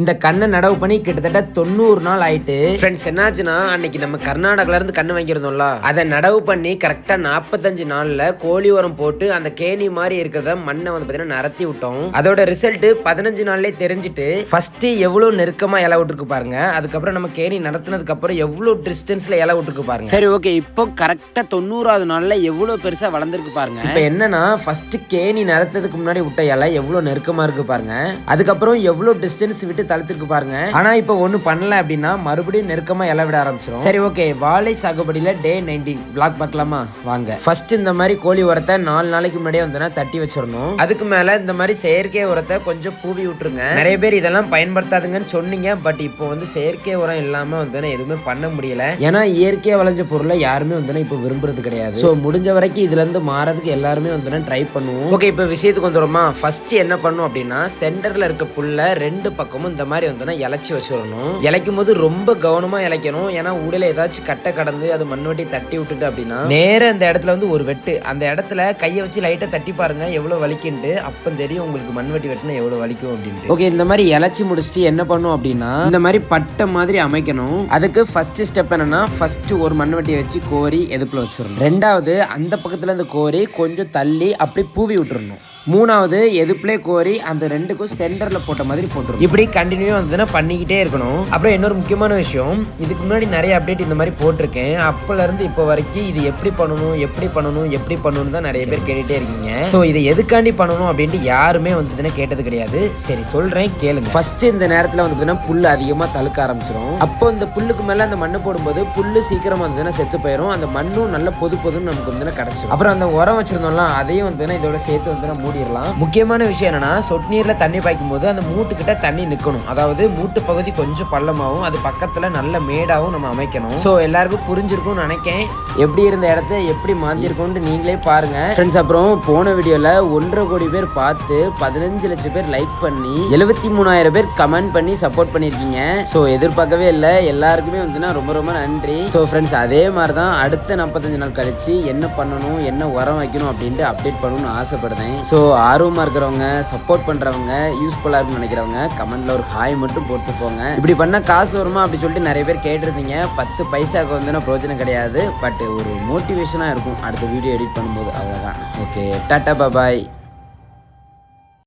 இந்த கண்ணை நடவு பண்ணி கிட்டத்தட்ட தொண்ணூறு நாள் ஆயிட்டு. ஃப்ரெண்ட்ஸ் என்னாச்சுன்னா அன்னைக்கு நம்ம கர்நாடகால இருந்து கண்ணு வாங்கியிருந்தோம்ல. அதை நடவு பண்ணி கரெக்டா நாற்பத்தஞ்சு நாள்ல கோழி உரம் போட்டு அந்த கேணி மாதிரி இருக்கிறத மண்ணை வந்து பார்த்தீங்கன்னா நரத்தி விட்டோம். அதோட ரிசல்ட் பதினஞ்சு நாள்லயே தெரிஞ்சுட்டு ஃபர்ஸ்ட் எவ்வளவு நெருக்கமா இலை விட்டுருக்கு பாருங்க. அதுக்கப்புறம் நம்ம கேணி நடத்தினதுக்கு அப்புறம் எவ்வளவு டிஸ்டன்ஸ்ல இலை விட்டுருக்கு பாருங்க. சரி ஓகே இப்போ கரெக்டா தொண்ணூறாவது நாள்ல எவ்வளவு பெருசா வளர்ந்துருக்கு பாருங்க. இப்போ என்னன்னா ஃபர்ஸ்ட் கேணி நடத்ததுக்கு முன்னாடி விட்ட இலை எவ்வளோ நெருக்கமா இருக்கு பாருங்க. அதுக்கப்புறம் எவ்வளோ டிஸ்டன்ஸ் விட்டு தளர்த்திருக்கு பாருங்க. ஆனா இப்போ ஒன்றும் பண்ணல அப்படின்னா மறுபடியும் நெருக்கமா இலை விட ஆரம்பிச்சிடும் சரி ஓகே வாழை சாகுபடியில டே நைன்டீன் பிளாக் பார்க்கலாமா? வாங்க. ஃபர்ஸ்ட் இந்த மாதிரி கோழி உரத்தை நாலு நாளைக்கு முன்னாடியே வந்து தட்டி வச்சிடணும். அதுக்கு மேல இந்த மாதிரி செயற்கை உரத்தை கொஞ்சம் பூவி விட்டுருங்க. நிறைய பேர் இதெல்லாம் பயன்படுத்தாதுங்கன்னு சொன்னீங்க. பட் இப்போ வந்து செயற்கை உரம் இல்லாம வந்து எதுவுமே பண்ண முடியல. ஏன்னா இயற்கையா விளைஞ்ச பொருளை யாருமே வந்து இப்போ விரும்புறது கிடையாது. ஸோ முடிஞ்ச வரைக்கும் இதுல இருந்து மாறதுக்கு எல்லாருமே வந்து ட்ரை பண்ணுவோம். ஓகே இப்போ விஷயத்துக்கு வந்துடுமா ஃபர்ஸ்ட் என்ன பண்ணும் அப்படின்னா சென்டர்ல இருக்க புல்ல ரெண்டு பக்கமும் இந்த மாதிரி வந்தோன்னா இலைச்சி வச்சிடணும். இலைக்கும் போது ரொம்ப கவனமா இலைக்கணும். ஏன்னா உடல ஏதாச்சும் கட்டை கடந்து அது மண்வெட்டி தட்டி விட்டுட்டு அப்படின்னா நேரம் இந்த இடத்துல வந்து ஒரு வெட்டு. அந்த இடத்துல கையை வச்சு லைட்டா தட்டி பாருங்க எவ்வளவு வலிக்குன்ட்டு. அப்போ தெரியும் உங்களுக்கு மண்வெட்டி வெட்டினா எவ்வளவு வலிக்கும் அப்படின்ட்டு. ஓகே இந்த மாதிரி இலைச்சி முடிச்சுட்டு என்ன பண்ணும் அப்படின்னா இந்த மாதிரி பட்டை மாதிரி அமைக்கணும். அதுக்கு ஃபர்ஸ்ட் ஸ்டெப் என்னன்னா ஃபர்ஸ்ட் ஒரு மண்வெட்டியை வச்சு கோரி எதுக்குள்ள வச்சிடணும். ரெண்டாவது அந்த பக்கத்துல அந்த கோரி கொஞ்சம் தள்ளி அப்படி பூவி விட்டுறணும். மூணாவது எதுப்புலே கோரி அந்த ரெண்டுக்கும் சென்டர்ல போட்ட மாதிரி போட்டுரும் இப்படி கண்டினியூ வந்து பண்ணிக்கிட்டே இருக்கணும். அப்புறம் இன்னொரு முக்கியமான விஷயம் இதுக்கு முன்னாடி நிறைய அப்டேட் இந்த மாதிரி போட்டிருக்கேன். அப்பல இருந்து இப்போ வரைக்கும் இது எப்படி பண்ணணும் எப்படி பண்ணணும் எப்படி பண்ணணும் தான் நிறைய பேர் கேட்டுட்டே இருக்கீங்க. ஸோ இதை எதுக்காண்டி பண்ணணும் அப்படின்ட்டு யாருமே வந்து கேட்டது கிடையாது. சரி சொல்றேன் கேளுங்க. ஃபர்ஸ்ட் இந்த நேரத்தில் வந்து புல் அதிகமாக தழுக்க ஆரம்பிச்சிடும் அப்போ இந்த புல்லுக்கு மேல அந்த மண்ணு போடும்போது புல்லு சீக்கிரமா வந்து செத்து போயிடும் அந்த மண்ணும் நல்ல பொது பொதுன்னு நமக்கு வந்து கிடைச்சிடும் அப்புறம் அந்த உரம் வச்சிருந்தோம்ல அதையும் வந்து இதோட சேர்த்து வந்து மூடிடலாம். முக்கியமான விஷயம் என்னன்னா சொட்டு தண்ணி பாய்க்கும் போது அந்த மூட்டு கிட்ட தண்ணி நிற்கணும் அதாவது மூட்டு பகுதி கொஞ்சம் பள்ளமாகவும் அது பக்கத்தில் நல்ல மேடாகவும் நம்ம அமைக்கணும். ஸோ எல்லாருக்கும் புரிஞ்சிருக்கும்னு நினைக்கேன். எப்படி இருந்த இடத்த எப்படி மாத்திருக்கோம்னு நீங்களே பாருங்க. ஃப்ரெண்ட்ஸ் அப்புறம் போன வீடியோவில் ஒன்றரை கோடி பேர் பார்த்து பதினஞ்சு லட்சம் பேர் லைக் பண்ணி எழுபத்தி மூணாயிரம் பேர் கமெண்ட் பண்ணி சப்போர்ட் பண்ணியிருக்கீங்க ஸோ எதிர்பார்க்கவே இல்லை. எல்லாருக்குமே வந்துன்னா ரொம்ப ரொம்ப நன்றி. ஸோ ஃப்ரெண்ட்ஸ் அதே மாதிரி தான் அடுத்த நாற்பத்தஞ்சு நாள் கழிச்சு என்ன பண்ணணும் என்ன உரம் வைக்கணும் அப்படின்ட்டு அப்டேட் பண்ணணும்னு ஆசைப்படுறேன். ஸோ ஆர்வமாக இருக்கிறவங்க சப்போர்ட் பண்ணுறவங்க யூஸ்ஃபுல்லாக இருக்கும்னு நினைக்கிறவங்க கமெண்ட்டில் ஒரு ஹாய் மட்டும் போட்டு போங்க. இப்படி பண்ணால் காசு வருமா அப்படி சொல்லிட்டு நிறைய பேர் கேட்டிருந்தீங்க. பத்து பைசாவுக்கு வந்து பிரோஜனம் கிடையாது. பட் ஒரு மோட்டிவேஷனாக இருக்கும். அடுத்த வீடியோ எடிட் பண்ணும்போது. அவ்வளோதான் ஓகே டாட்டா பாபாய்